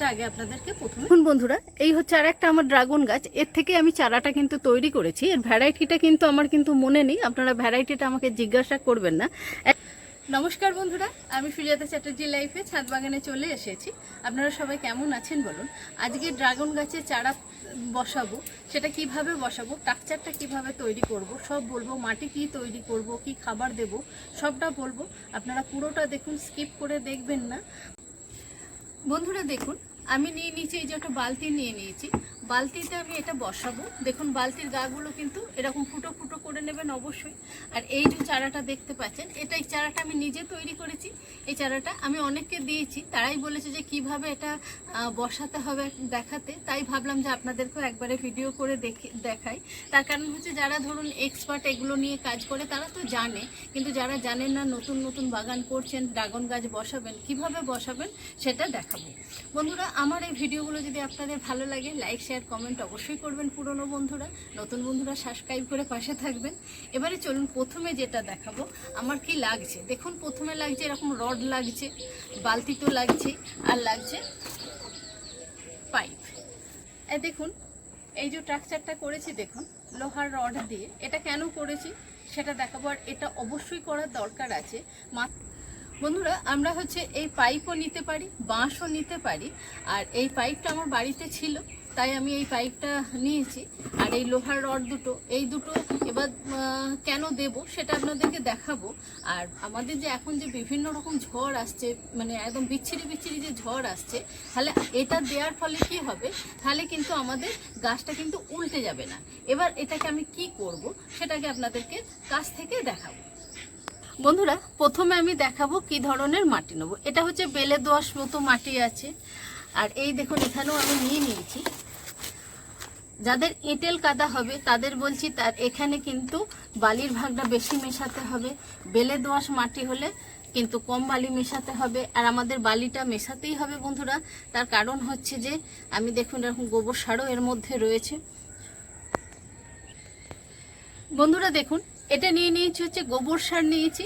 আগে আপনাদেরকে প্রথমে দেখুন বন্ধুরা এই হচ্ছে আর একটা আমার ড্রাগন গাছ। এর থেকে আমি চারাটা কিন্তু তৈরি করেছি। এর ভ্যারাইটিটা কিন্তু আমার কিন্তু মনে নেই। আপনারা ভ্যারাইটিটা আমাকে জিজ্ঞাসা করবেন না। নমস্কার বন্ধুরা আমি সুজাতা চ্যাটার্জি লাইফে ছাদ বাগানে চলে এসেছি। আপনারা সবাই কেমন আছেন বলুন? আজকে ড্রাগন গাছে চারা বসাবো সেটা কীভাবে বসাবো টাকচারটা কীভাবে তৈরি করব সব বলব মাটি কি তৈরি করব কি খাবার দেব সবটা বলব। আপনারা পুরোটা দেখুন স্কিপ করে দেখবেন না। বন্ধুরা দেখুন আমি নিয়ে নিয়েছি, এই যে একটা বালতি নিয়ে নিয়েছি। বালতিতে আমি এটা বসাবো। দেখুন, বালতির গাগুলো কিন্তু এরকম ফুটো ফুটো করে নেবেন অবশ্যই। আর এই যে চারাটা দেখতে পাচ্ছেন, এটা এই চারাটা আমি নিজে তৈরি করেছি। এই চারাটা আমি অনেককে দিয়েছি, তারাই বলেছে যে কীভাবে এটা বসাতে হবে দেখাতে। তাই ভাবলাম যে আপনাদেরকেও একবারে ভিডিও করে দেখে, দেখাই। তার কারণ হচ্ছে যারা ধরুন এক্সপার্ট এগুলো নিয়ে কাজ করে, তারা তো জানে। কিন্তু যারা জানেন না, নতুন নতুন বাগান করছেন, ড্রাগন গাছ বসাবেন, কীভাবে বসাবেন সেটা দেখাবো। বন্ধুরা আমার এই ভিডিওগুলো যদি আপনাদের ভালো লাগে লাইক শেয়ার কমেন্ট অবশ্যই করবেন পুরনো বন্ধুরা। নতুন বন্ধুরা সাবস্ক্রাইব করে পাশে থাকবেন। এবারে চলুন প্রথমে যেটা দেখাবো, আমার কি লাগছে? দেখুন, প্রথমে লাগছে এরকম রড লাগছে, বালতি তো লাগছে আর লাগছে পাইপ দেখুন, এই যে স্ট্রাকচারটা করেছি, দেখুন, লোহার রড দিয়ে। এটা কেন করেছি? সেটা দেখাবো, আর এটা অবশ্যই করার দরকার আছে। মা- বন্ধুরা, আমরা হচ্ছে এই পাইপও নিতে পারি, বাঁশও নিতে পারি, আর এই পাইপটা আমার বাড়িতে ছিল, তাই আমি এই পাইপটা নিয়েছি, আর এই লোহার রড দুটো, এই দুটো এবার কেন দেব সেটা আপনাদেরকে দেখাবো, আর আমাদের যে এখন যে বিভিন্ন রকম ঝড় আসছে মানে একদম বিচ্ছিরি বিচ্ছিরি যে ঝড় আসছে, তাহলে এটা দেওয়ার ফলে কি হবে? তাহলে কিন্তু আমাদের গাছটা কিন্তু উল্টে যাবে না। এবার এটাকে আমি কি করব, সেটাকে আপনাদেরকে কাছ থেকে দেখাবো। বন্ধুরা, প্রথমে আমি দেখাবো কি ধরনের মাটি নেব। এটা হচ্ছে বেলে দোয়াশ মতো মাটি আছে। আর এই দেখুন, এখানেও আমি নিয়ে নিয়েছি। যাদের এঁটেল কাদা হবে, তাদের বলছি তার এখানে কিন্তু বালির ভাগটা বেশি মেশাতে হবে। বেলে দোয়াশ মাটি হলে কিন্তু কম বালি মেশাতে হবে। আর আমাদের বালিটা মেশাতেই হবে বন্ধুরা। তার কারণ হচ্ছে যে, আমি দেখুন এরকম গোবর সারও এর মধ্যে রয়েছে। বন্ধুরা দেখুন এটা নিয়ে নিয়েছি হচ্ছে গোবর সার নিয়েছি।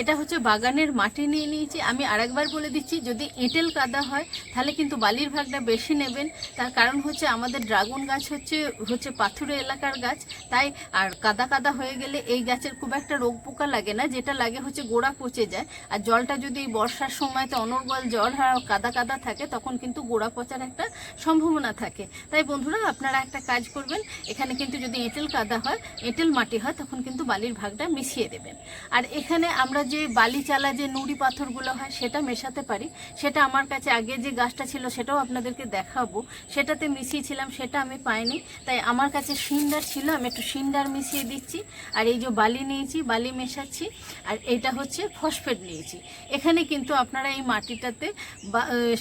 এটা হচ্ছে বাগানের মাটি নিয়ে নিয়েছি। আমি আরেকবার বলে দিচ্ছি, যদি এঁটেল কাদা হয়, তাহলে কিন্তু বালির ভাগটা বেশি নেবেন। তার কারণ হচ্ছে আমাদের ড্রাগন গাছ হচ্ছে হচ্ছে পাথুরে এলাকার গাছ। তাই আর কাদা কাদা হয়ে গেলে এই গাছের খুব একটা রোগ পোকা লাগে না, যেটা লাগে হচ্ছে গোড়া পচে যায়। আর জলটা যদি বর্ষার সময়তে অনর্গল জল আর কাদা কাদা থাকে, তখন কিন্তু গোড়া পচার একটা সম্ভাবনা থাকে। তাই বন্ধুরা, আপনারা একটা কাজ করবেন, এখানে কিন্তু যদি এঁটেল কাদা হয়, এঁটেল মাটি হয়, তখন কিন্তু বালির ভাগটা মিশিয়ে দেবেন। আর এখানে আমরা যে বালি চালা যে নুড়ি পাথরগুলো হয়, সেটা মেশাতে পারি। সেটা আমার কাছে আগে যে গাছটা ছিল, সেটাও আপনাদেরকে দেখাবো। সেটাতে মিশিয়েছিলাম, সেটা আমি পাইনি। তাই আমার কাছে সিন্ডার ছিল, আমি একটু সিন্ডার মিশিয়ে দিচ্ছি। আর এই যে বালি নিয়েছি, বালি মেশাচ্ছি, আর এটা হচ্ছে ফসফেট নিয়েছি। এখানে কিন্তু আপনারা এই মাটিটাতে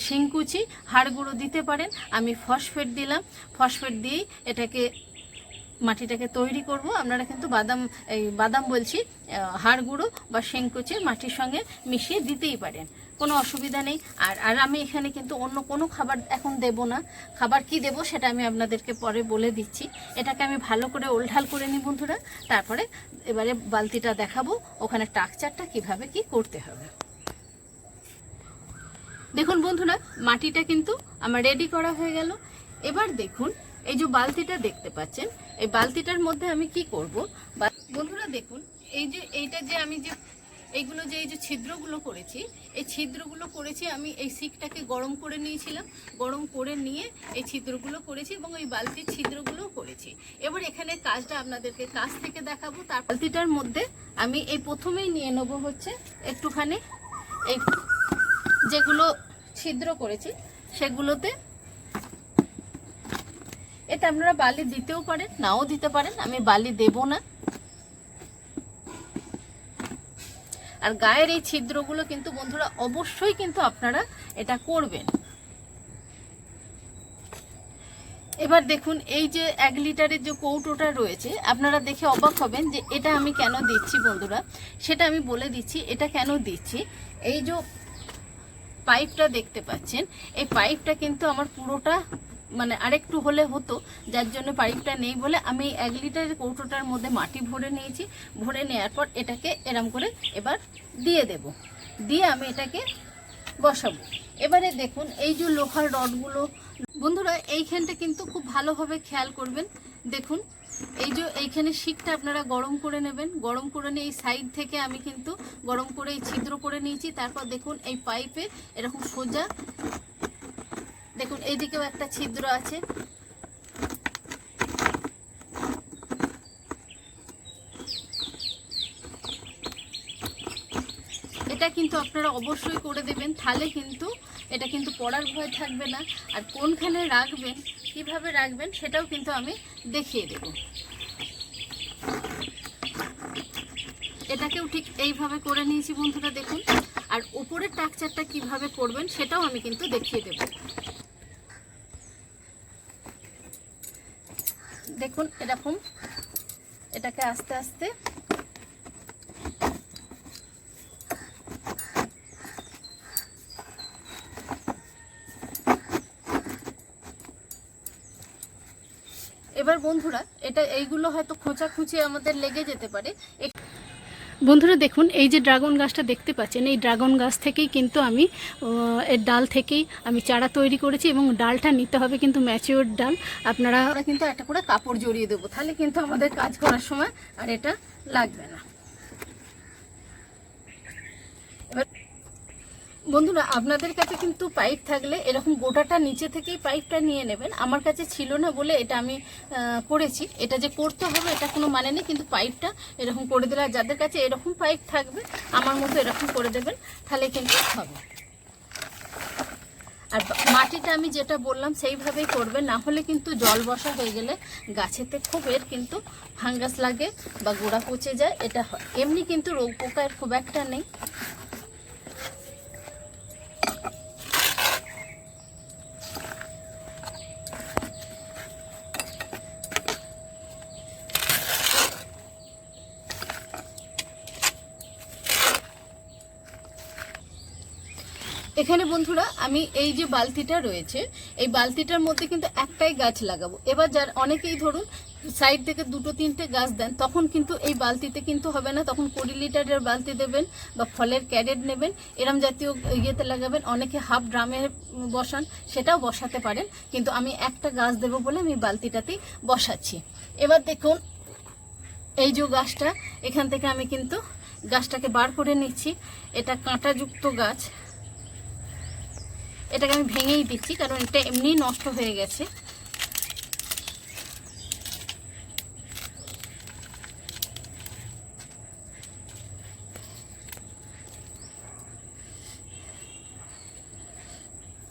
শিংকুচি, হাড় গুঁড়ো দিতে পারেন। আমি ফসফেট দিলাম। ফসফেট দিয়েই এটাকে মাটিটাকে তৈরি করব। আপনারা কিন্তু বাদাম, এই বাদাম বলছি হাড় গুঁড়ো বা শেংকুচি মাটির সঙ্গে মিশিয়ে দিতেই পারেন। কোনো অসুবিধা নেই। আর আর আমি এখানে কিন্তু অন্য কোনো খাবার এখন দেব না। খাবার কি দেব সেটা আমি আপনাদেরকে পরে বলে দিচ্ছি। এটাকে আমি ভালো করে ওলঢাল করে নিই বন্ধুরা। তারপরে এবারে বালতিটা দেখাবো, ওখানে টাকচারটা কীভাবে কি করতে হবে। দেখুন বন্ধুরা, মাটিটা কিন্তু আমার রেডি করা হয়ে গেল। এবার দেখুন এই যে বালতিটা দেখতে পাচ্ছেন, এই বালতিটার মধ্যে আমি কি করব? বন্ধুরা দেখুন, এই যে এইটা যে আমি যে এইগুলো যে এই যে ছিদ্রগুলো করেছি, এই ছিদ্রগুলো করেছি আমি এই সিকটাকে গরম করে নিয়েছিলাম, গরম করে নিয়ে এই ছিদ্রগুলো করেছি এবং ওই বালতির ছিদ্রগুলোও করেছি। এবার এখানে কাজটা আপনাদেরকে কাজ থেকে দেখাবো, তার বালতিটার মধ্যে আমি এই প্রথমেই নিয়ে নেব হচ্ছে একটুখানি এই যেগুলো ছিদ্র করেছি, সেগুলোতে এটা আপনারা বালি দিতেও পারেন, নাও দিতে পারেন, আমি বালি দেব না। আর গায়ের এই ছিদ্রগুলো কিন্তু বন্ধুরা অবশ্যই কিন্তু আপনারা এটা করবেন। এবার দেখুন, এই যে এক লিটারের যে কৌটোটা রয়েছে, আপনারা দেখে অবাক হবেন যে এটা আমি কেন দিচ্ছি বন্ধুরা? সেটা আমি বলে দিচ্ছি, এটা কেন দিচ্ছি? এই যে পাইপটা দেখতে পাচ্ছেন, এই পাইপটা কিন্তু আমার পুরোটা মানে আরেকটু হলে হতো, যার জন্য পাইপটা নেই বলে আমি এক লিটারের কৌটোটার মধ্যে মাটি ভরে নিয়েছি। ভরে নেওয়ার পর এটাকে এরম করে এবার দিয়ে দেব। দিয়ে আমি এটাকে বসাবো। এবারে দেখুন, এই যে লোহার রডগুলো, বন্ধুরা এইখানটা কিন্তু খুব ভালোভাবে খেয়াল করবেন। দেখুন, এই যে এইখানে শিকটা আপনারা গরম করে নেবেন। গরম করে নিয়ে এই সাইড থেকে আমি কিন্তু গরম করে এই ছিদ্র করে নিয়েছি। তারপর দেখুন, এই পাইপে এরকম সোজা দেখুন, এইদিকেও একটা ছিদ্র আছে। এটা কিন্তু আপনারা অবশ্যই করে দেবেন। তাহলে কিন্তু, এটা কিন্তু পড়ার ভয় থাকবে না। আর কোনখানে রাখবেন, কীভাবে রাখবেন, সেটাও কিন্তু আমি দেখিয়ে দেব। এটাকেও ঠিক এইভাবে করে নিয়েছি বন্ধুরা, দেখুন। আর উপরের টাকচারটা কীভাবে করবেন, সেটাও আমি কিন্তু দেখিয়ে দেব। দেখুন, এরকম। এটাকে আস্তে আস্তে এবার বন্ধুরা, এটা এইগুলো হয়তো খোঁচা খুঁচে আমাদের লেগে যেতে পারে। বন্ধুরা দেখুন, এই যে ড্রাগন গাছটা দেখতে পাচ্ছেন, এই ড্রাগন গাছ থেকেই কিন্তু আমি এর ডাল থেকেই আমি চারা তৈরি করেছি এবং ডালটা নিতে হবে কিন্তু ম্যাচিওর ডাল। আপনারা কিন্তু একটা করে কাপড় জড়িয়ে দেবো, তাহলে কিন্তু আমাদের কাজ করার সময় আর এটা লাগবে না। এবার বন্ধুরা, আপনাদের কাছে কিন্তু পাইপ থাকলে এরকম গোটাটা নিচে থেকেই পাইপটা নিয়ে নেবেন। আমার কাছে ছিল না বলে এটা আমি করেছি। এটা যে করতে হবে, এটা কোনো মানে নেই, কিন্তু পাইপটা এরকম করে দিলে যাদের কাছে এরকম পাইপ থাকবে, আমার মতো এরকম করে দেবেন, তাহলে কিন্তু হবে। আর মাটিটা আমি যেটা বললাম, সেইভাবেই করবে না হলে কিন্তু জল বসা হয়ে গেলে গাছেতে খুব এর কিন্তু ফাঙ্গাস লাগে বা গোড়া পচে যায়। এটা হয় এমনি কিন্তু রোগ পোকার খুব একটা নেই। এখানে বন্ধুরা, আমি এই যে বালতিটা রয়েছে, এই বালতিটার মধ্যে কিন্তু একটাই গাছ লাগাবো। এবার যার অনেকেই ধরুন সাইড থেকে দুটো, তিনটে গাছ দেন, তখন কিন্তু এই বালতিতে কিন্তু হবে না। তখন কুড়ি লিটারের বালতি দেবেন বা ফলের ক্যারেট নেবেন, এরম জাতীয় ইয়েতে লাগাবেন। অনেকে হাফ ড্রামে বসান, সেটাও বসাতে পারেন। কিন্তু আমি একটা গাছ দেবো বলে আমি বালতিটাতেই বসাচ্ছি। এবার দেখুন, এই যে গাছটা, এখান থেকে আমি কিন্তু গাছটাকে বার করে নিচ্ছি। এটা কাঁটাযুক্ত গাছ। এটাকে আমি ভেঙেই দিচ্ছি, কারণ এটা এমনি নষ্ট হয়ে গেছে।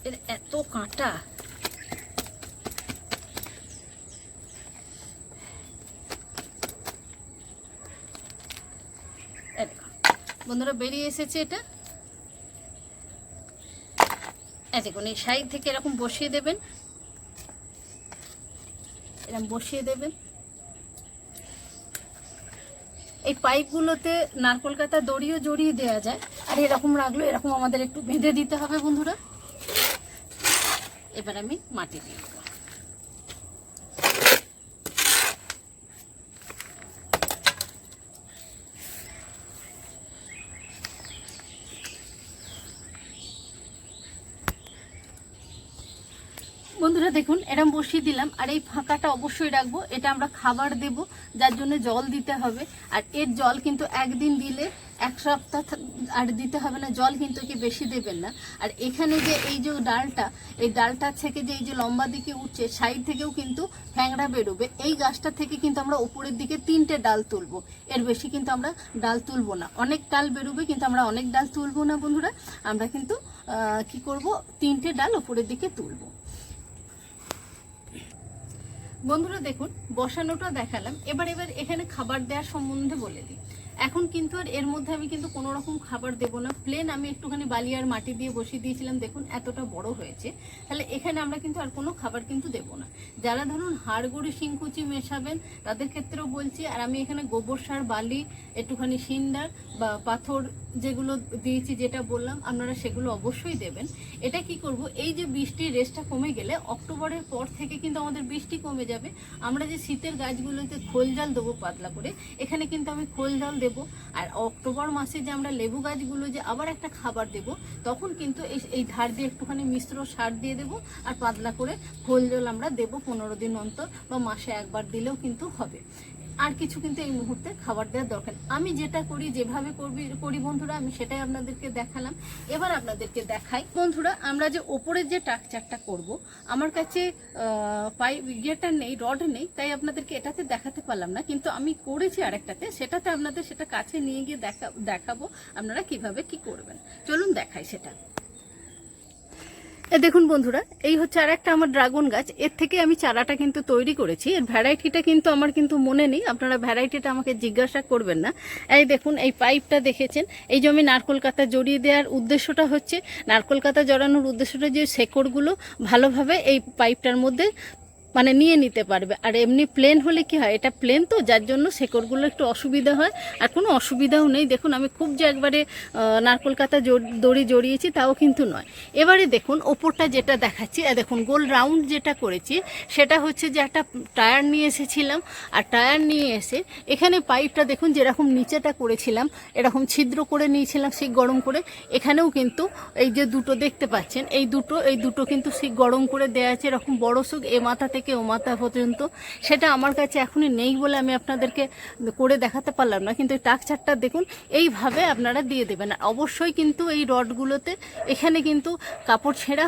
এর এত কাঁটা। বন্ধুরা, বেরিয়ে এসেছে এটা। দেখুন, এই সাইড থেকে এরকম বসিয়ে দেবেন। এরকম বসিয়ে দেবেন। এই পাইপগুলোতে নারকোল কাতা দড়িও জড়িয়ে দেওয়া যায়। আর এরকম রাখল এরকম আমাদের একটু বেঁধে দিতে হবে বন্ধুরা। এবার আমি মাটি দিয়ে দেবো বন্ধুরা দেখুন, এরম বসিয়ে দিলাম। আর এই ফাঁকাটা অবশ্যই রাখব। এটা আমরা খাবার দেব, যার জন্য জল দিতে হবে। আর এর জল কিন্তু একদিন দিলে এক সপ্তাহ আর দিতে হবে না, জল কিন্তু কি বেশি দেবেন না। আর এখানে যে এই যে ডালটা, এই ডালটা থেকে যে এই যে লম্বা দিকে উঠছে, সাইড থেকেও কিন্তু ফ্যাংড়া বেরোবে। এই গাছটা থেকে কিন্তু আমরা উপরের দিকে তিনটে ডাল তুলবো। এর বেশি কিন্তু আমরা ডাল তুলবো না। অনেক ডাল বেরোবে, কিন্তু আমরা অনেক ডাল তুলবো না, বন্ধুরা। আমরা কিন্তু কি করব? তিনটে ডাল উপরের দিকে তুলবো। বন্ধুরা দেখুন বসানোটা দেখালাম। এবার এবার এখানে খাবার দেওয়ার সম্বন্ধে বলে দিই। এখন কিন্তু আর এর মধ্যে আমি কিন্তু কোনো রকম খাবার দেবো না। প্লেন আমি একটুখানি বালি আর মাটি দিয়ে বসিয়ে দিয়েছিলাম, দেখুন এতটা বড় হয়েছে। তাহলে এখানে আমরা কিন্তু আর কোনো খাবার কিন্তু দেবো না। যারা ধরুন হাড়গুড়ি শিংকুচি মেশাবেন, তাদের ক্ষেত্রেও বলছি, আর আমি এখানে গোবর সার, বালি, একটুখানি সিন্ডার বা পাথর যেগুলো দিয়েছি যেটা বললাম, আপনারা সেগুলো অবশ্যই দেবেন। এটা কি করব, এই যে বৃষ্টির রেসটা কমে গেলে অক্টোবরের পর থেকে কিন্তু আমাদের বৃষ্টি কমে যাবে। আমরা যে শীতের গাছগুলোতে খোল জাল দেবো পাতলা করে, এখানে কিন্তু আমি খোল জাল দেবো দেব। আর অক্টোবর মাসে যে আমরা লেবু গাছগুলো যে আবার একটা খাবার দেব, তখন কিন্তু এই ধার দিয়ে একটুখানি মিশ্র সার দিয়ে দেব আর পাতলা করে খোল জল আমরা দেবো পনেরো দিন অন্তর বা মাসে একবার দিলেও কিন্তু হবে। আর কিছু কিন্তু এই মুহূর্তে খাবার দেওয়ার দরকার আমি যেটা করি, যেভাবে করবি, করি বন্ধুরা, আমি সেটাই আপনাদেরকে দেখালাম। এবার আপনাদেরকে দেখাই। বন্ধুরা, আমরা যে ওপরের যে টাকচারটা করব, আমার কাছে পাইপ ইয়েটা নেই, রড নেই, তাই আপনাদেরকে এটাতে দেখাতে পারলাম না। কিন্তু আমি করেছি আরেকটাতে, সেটাতে আপনাদের সেটা কাছে নিয়ে গিয়ে দেখা, দেখাবো আপনারা কীভাবে কি করবেন। চলুন দেখাই সেটা। দেখুন বন্ধুরা, এই হচ্ছে আর একটা আমার ড্রাগন গাছ। এর থেকে আমি চারাটা কিন্তু তৈরি করেছি। এর ভ্যারাইটিটা কিন্তু আমার কিন্তু মনে নেই। আপনারা ভ্যারাইটিটা আমাকে জিজ্ঞাসা করবেন না। এই দেখুন, এই পাইপটা দেখেছেন? এই যে আমি নারকোল কাতা জড়িয়ে দেওয়ার উদ্দেশ্যটা হচ্ছে, নারকোল কাতা জড়ানোর উদ্দেশ্যটা যে শেকড়গুলো ভালোভাবে এই পাইপটার মধ্যে মানে নিয়ে নিতে পারবে। আর এমনি প্লেন হলে কি হয়, এটা প্লেন তো, যার জন্য শেকড়গুলো একটু অসুবিধা হয়। আর কোনো অসুবিধাও নেই। দেখুন, আমি খুব যে একবারে নারকোল কাতা দড়ি জড়িয়েছি, তাও কিন্তু নয়। এবারে দেখুন, ওপরটা যেটা দেখাচ্ছি দেখুন, গোল রাউন্ড যেটা করেছি, সেটা হচ্ছে যে একটা টায়ার নিয়ে এসেছিলাম। আর টায়ার নিয়ে এসে এখানে পাইপটা দেখুন, যেরকম নিচেটা করেছিলাম, এরকম ছিদ্র করে নিয়েছিলাম শিক গরম করে। এখানেও কিন্তু এই যে দুটো দেখতে পাচ্ছেন, এই দুটো এই দুটো কিন্তু শিক গরম করে দেওয়া আছে। এরকম বড় সুখ এ মাথা থেকে ও মাথা পর্যন্ত, সেটা আমার কাছে এখনই নেই বলে আমি আপনাদেরকে করে দেখাতে পারলাম না। কিন্তু এই টাকচারটা দেখুন, এইভাবে আপনারা দিয়ে দেবেন। অবশ্যই কিন্তু এই রডগুলোতে এখানে কিন্তু কাপড় ছেঁড়া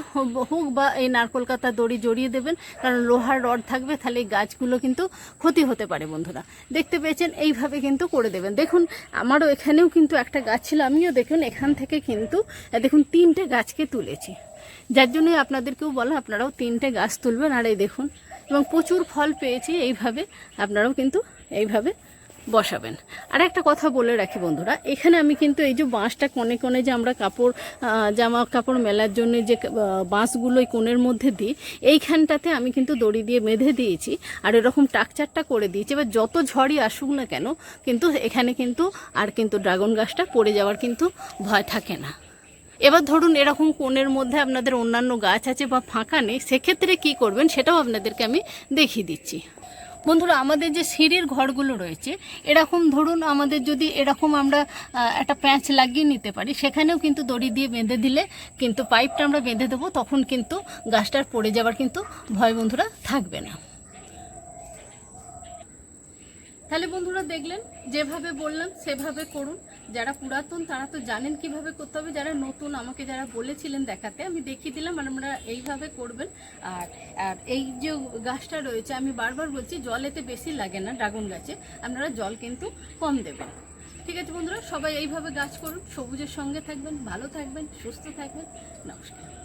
হোক বা এই নারকোল কাতা দড়ি জড়িয়ে দেবেন, কারণ লোহার রড থাকবে, তাহলে এই গাছগুলো কিন্তু ক্ষতি হতে পারে বন্ধুরা। দেখতে পেয়েছেন, এইভাবে কিন্তু করে দেবেন। দেখুন, আমারও এখানেও কিন্তু একটা গাছ ছিল, আমিও দেখুন, এখান থেকে কিন্তু, দেখুন, তিনটে গাছকে তুলেছি। যার জন্যই আপনাদেরকেও বলা আপনারাও তিনটে গাছ তুলবেন। আর এই দেখুন, এবং প্রচুর ফল পেয়েছি এইভাবে, আপনারাও কিন্তু এইভাবে বসাবেন। আর একটা কথা বলে রাখি বন্ধুরা, এখানে আমি কিন্তু এই যে বাঁশটা কোণে কোণে যে আমরা কাপড় জামা কাপড় মেলার জন্য যে বাঁশগুলো এই কোণের মধ্যে দিই, এইখানটাতে আমি কিন্তু দড়ি দিয়ে বেঁধে দিয়েছি, আর এরকম টাকচারটা করে দিয়েছি। এবার যত ঝড়ই আসুক না কেন, কিন্তু এখানে কিন্তু আর কিন্তু ড্রাগন গাছটা পড়ে যাওয়ার কিন্তু ভয় থাকে না। এবার ধরুন এরকম কোণের মধ্যে আপনাদের অন্যান্য গাছ আছে বা ফাঁকা নেই, সেক্ষেত্রে কি করবেন সেটাও আপনাদেরকে আমি দেখিয়ে দিচ্ছি। বন্ধুরা, আমাদের যে সিঁড়ির ঘরগুলো রয়েছে, এরকম ধরুন আমাদের যদি এরকম আমরা একটা প্যাঁচ লাগিয়ে নিতে পারি, সেখানেও কিন্তু দড়ি দিয়ে বেঁধে দিলে কিন্তু পাইপটা আমরা বেঁধে দেবো, তখন কিন্তু গাছটার পড়ে যাওয়ার কিন্তু ভয় বন্ধুরা থাকবে না। তাহলে বন্ধুরা দেখলেন, যেভাবে বললাম, সেভাবে করুন। যারা পুরাতন, তারা তো জানেন কীভাবে করতে হবে। যারা নতুন, আমাকে যারা বলেছিলেন দেখাতে, আমি দেখিয়ে দিলাম আর আমরা এইভাবে করবেন। আর আর এই যে গাছটা রয়েছে, আমি বারবার বলছি, জল এতে বেশি লাগে না ড্রাগন গাছে। আপনারা জল কিন্তু কম দেবেন। ঠিক আছে বন্ধুরা, সবাই এইভাবে গাছ করুন। সবুজের সঙ্গে থাকবেন, ভালো থাকবেন, সুস্থ থাকবেন। নমস্কার।